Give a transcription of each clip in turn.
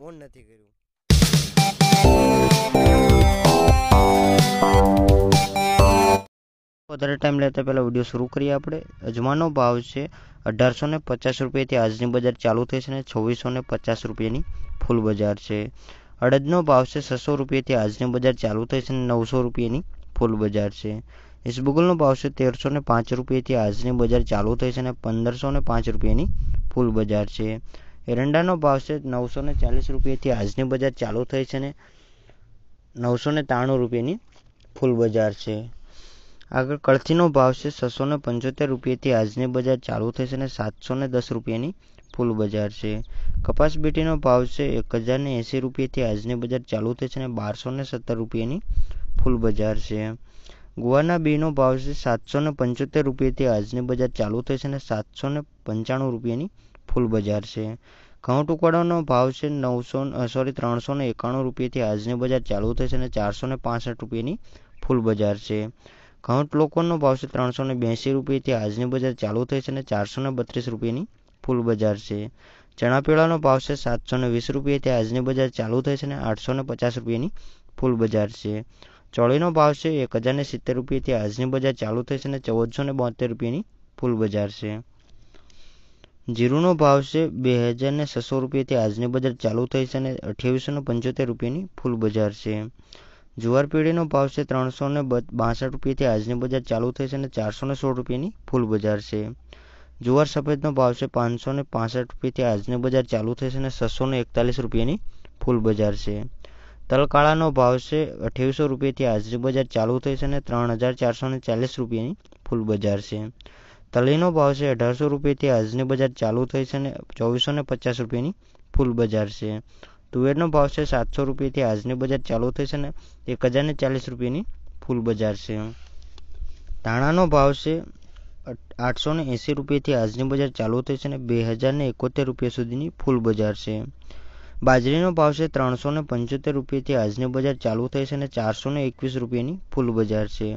On નથી કર્યું. વધારે ટાઈમ લેતા પહેલાં વીડિયો શરૂ કરીએ આપણે. અજમાનો ભાવ છે અઢારસો ને પચાસ રૂપિયાથી આજની બજાર ચાલુ થઈ છે ને છવ્વીસો ને પચાસ રૂપિયાની ફૂલ બજાર છે. અડદનો ભાવ છે છસો રૂપિયાથી આજની બજાર ચાલુ થઈ છે ને નવસો રૂપિયાની ફૂલ બજાર છે. ઇસબગુલનો ભાવ છે તેરસો ને પાંચ રૂપિયાથી આજની બજાર ચાલુ થઈ છે અને પંદરસો ને પાંચ રૂપિયાની ફૂલ બજાર છે. એરંડાનો ભાવ છે નવસો ને ચાલીસ રૂપિયાથી આજની બજાર ચાલુ થઈ છે ને નવસો ને ત્રાણું રૂપિયાની ફૂલ બજાર છે. આગળ કળથીનો ભાવ છે છસો ને પંચોતેર રૂપિયાથી આજની બજાર ચાલુ થઈ છે ને સાતસો ને દસ રૂપિયાની ફૂલ બજાર છે. કપાસ બીટીનો ભાવ છે એક હજાર ને એંસી રૂપિયાથી આજની બજાર ચાલુ થઈ છે ને બારસો ને સત્તર રૂપિયાની ફૂલ બજાર છે. ગુવાના બીનો ભાવ છે સાતસો ને પંચોતેર રૂપિયાથી આજની બજાર ચાલુ થઈ છે ને સાતસો ને પંચાણું રૂપિયાની ફૂલ બજાર છે. ઘઉં ટુકડાનો ભાવ છે નવસો સોરી ત્રણસો ને એકાણું રૂપિયાથી આજની બજાર ચાલુ થશે અને ચારસો ને પાસઠ રૂપિયાની ફૂલ બજાર છે. ઘઉં લોકોનો ભાવ છે ત્રણસો ને બ્યાસી રૂપિયાથી આજની બજાર ચાલુ થઈ છે ને ચારસો ને બત્રીસ રૂપિયાની ફૂલ બજાર છે. ચણા પીળાનો ભાવ છે સાતસો ને વીસ રૂપિયાથી આજની બજાર ચાલુ થઈ છે અને આઠસો ને પચાસ રૂપિયાની ફૂલ બજાર છે. ચોળીનો ભાવ છે એક હજાર ને સિત્તેર રૂપિયાથી આજની બજાર ચાલુ થઈ છે ને ચૌદસો ને બોતેર રૂપિયાની ફૂલ બજાર છે. જીરુનો ભાવ છે બે હજાર ને છસો રૂપિયાથી આજની બજાર ચાલુ થઈ છે અને અઠ્યાવીસો ને પંચોતેર રૂપિયાની ફૂલ બજાર છે. જુવાર પેઢીનો ભાવ છે ત્રણસો ને બાસઠ રૂપિયાથી આજની બજાર ચાલુ થઈ છે અને ચારસો ને સોળ રૂપિયાની ફૂલ બજાર છે. જુવાર સફેદનો ભાવ છે પાંચસો ને પાસઠ રૂપિયાથી આજની બજાર ચાલુ છે અને છસો ને એકતાલીસ રૂપિયાની ફૂલ બજાર છે. તલકાળાનો ભાવ છે અઠ્યાવીસો રૂપિયાથી આજની બજાર ચાલુ છે અને ત્રણ હજાર ચારસો ને ચાલીસ રૂપિયાની ફૂલ બજાર છે. તલીનો ભાવ છે અઢારસો રૂપિયાથી આજની બજાર ચાલુ થઈ છે અને ચોવીસો ને પચાસ રૂપિયાની ફૂલ બજાર છે. તુવેરનો ભાવ છે સાતસો રૂપિયાથી આજની બજાર ચાલુ થઈ છે ને એક હજાર ને ચાલીસ રૂપિયાની ફૂલ બજાર છે. ધાણાનો ભાવ છે આઠસો ને એંસી રૂપિયાથી આજની બજાર ચાલુ થઈ છે ને બે હજાર ને એકોતેર રૂપિયા સુધીની ફૂલ બજાર છે. બાજરીનો ભાવ છે ત્રણસો ને પંચોતેર રૂપિયાથી આજની બજાર ચાલુ થઈ છે અને ચારસો ને એકવીસ રૂપિયાની ફૂલ બજાર છે.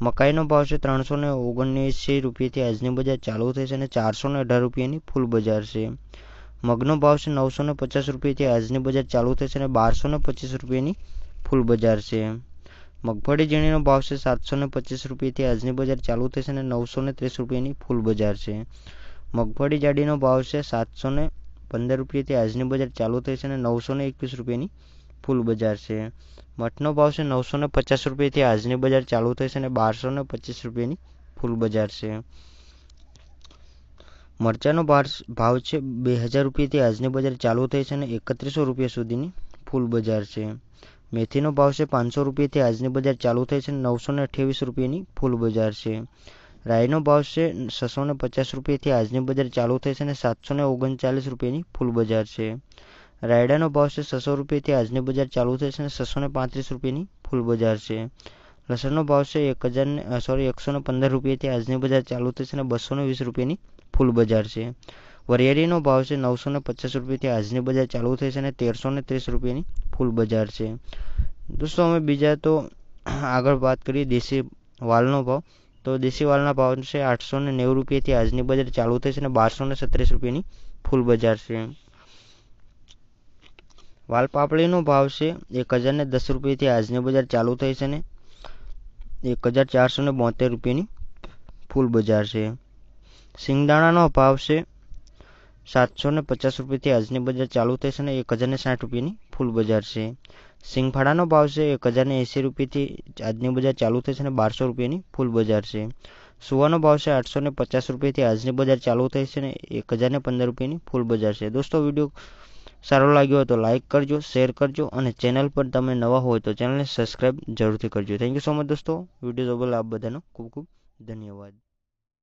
મકાઈનો ભાવ છે ત્રણસો ને ઓગણએંસી રૂપિયાથી આજની બજાર ચાલુ થઈ છે અને ચારસો ને અઢાર રૂપિયાની ફૂલ બજાર છે. મગનો ભાવ છે નવસો ને પચાસ રૂપિયાથી આજની બજાર ચાલુ થઈ છે અને બારસો ને પચીસ રૂપિયાની ફૂલ બજાર છે. મગફળી ઝીણીનો ભાવ છે સાતસો ને પચીસ રૂપિયાથી આજની બજાર ચાલુ થઈ છે અને નવસો ને ત્રીસ રૂપિયાની ફૂલ બજાર છે. મગફળી જાડીનો ભાવ છે સાતસો ને પંદર રૂપિયાથી આજની બજાર ચાલુ થઈ છે અને નવસો ને એકવીસ રૂપિયાની ફૂલ બજાર છે. મઠનો ભાવ છે નવસો ને પચાસ રૂપિયાથી આજની બજાર ચાલુ થઈ છે અને બારસો ને પચીસ રૂપિયાની ફૂલ બજાર છે. મરચાનો ભાવ છે બે હજાર રૂપિયાથી આજની બજાર ચાલુ થઈ છે અને એકત્રીસો રૂપિયા સુધીની ફૂલ બજાર છે. મેથીનો ભાવ છે પાંચસો રૂપિયાથી આજની બજાર ચાલુ થઈ છે નવસો ને અઠ્યાવીસ રૂપિયાની ફૂલ બજાર છે. રાઈનો ભાવ છે છસો ને પચાસ રૂપિયાથી આજની બજાર ચાલુ થઈ છે અને સાતસો ને ઓગણચાલીસ રૂપિયાની ફૂલ બજાર છે. રાયડાનો ભાવ છે છસો રૂપિયાથી આજની બજાર ચાલુ થઈ છે અને છસો ને પાંત્રીસ રૂપિયાની ફૂલ બજાર છે. લસણનો ભાવ છે એક હજાર સોરી એકસો ને પંદર રૂપિયાથી આજની બજાર ચાલુ થઈ છે અને બસો ને વીસ રૂપિયાની ફૂલ બજાર છે. વરિયાળીનો ભાવ છે નવસો ને પચાસ રૂપિયાથી આજની બજાર ચાલુ થઈ છે અને તેરસો ને ત્રીસ રૂપિયાની ફૂલ બજાર છે. દોસ્તો, અમે બીજા તો આગળ વાત કરીએ દેશી વાલનો ભાવ. તો દેશી વાલના ભાવ છે આઠસો ને નેવું રૂપિયાથી આજની બજાર ચાલુ થઈ છે અને બારસો ને સત્રીસ રૂપિયાની ફૂલ બજાર છે. વાલ પાપડીનો ભાવ છે એક હજાર ને દસ રૂપિયાથી આજની બજાર ચાલુ થઈ છે ને? એક હજાર ચારસો ને બોતેર રૂપિયાની ફૂલ બજાર છે. સિંગદાણાનો ભાવ છે સાતસો ને પચાસ રૂપિયાથી આજની બજાર ચાલુ થઈ છે ને? એક હજાર ને સાઠ રૂપિયાની ફૂલ બજાર છે. સિંગફાળાનો ભાવ છે એક હજાર ને એંસી રૂપિયાથી આજની બજાર ચાલુ થઈ છે ને? બારસો રૂપિયાની ફૂલ બજાર છે. સુવાનો ભાવ છે આઠસો ને પચાસ રૂપિયાથી આજની બજાર ચાલુ થઈ છે ને? એક હજાર ને પંદર રૂપિયાની ફૂલ બજાર છે. દોસ્તો, વીડિયો સારો લાગ્યો હોય તો લાઇક કરજો શેર કરજો અને ચેનલ પર તમે નવા હોય તો ચેનલને સબસ્ક્રાઈબ જરૂરથી કરજો. થેન્ક યુ સો મચ દોસ્તો. વીડિયો જોવા આપ બધાનો ખૂબ ખૂબ ધન્યવાદ.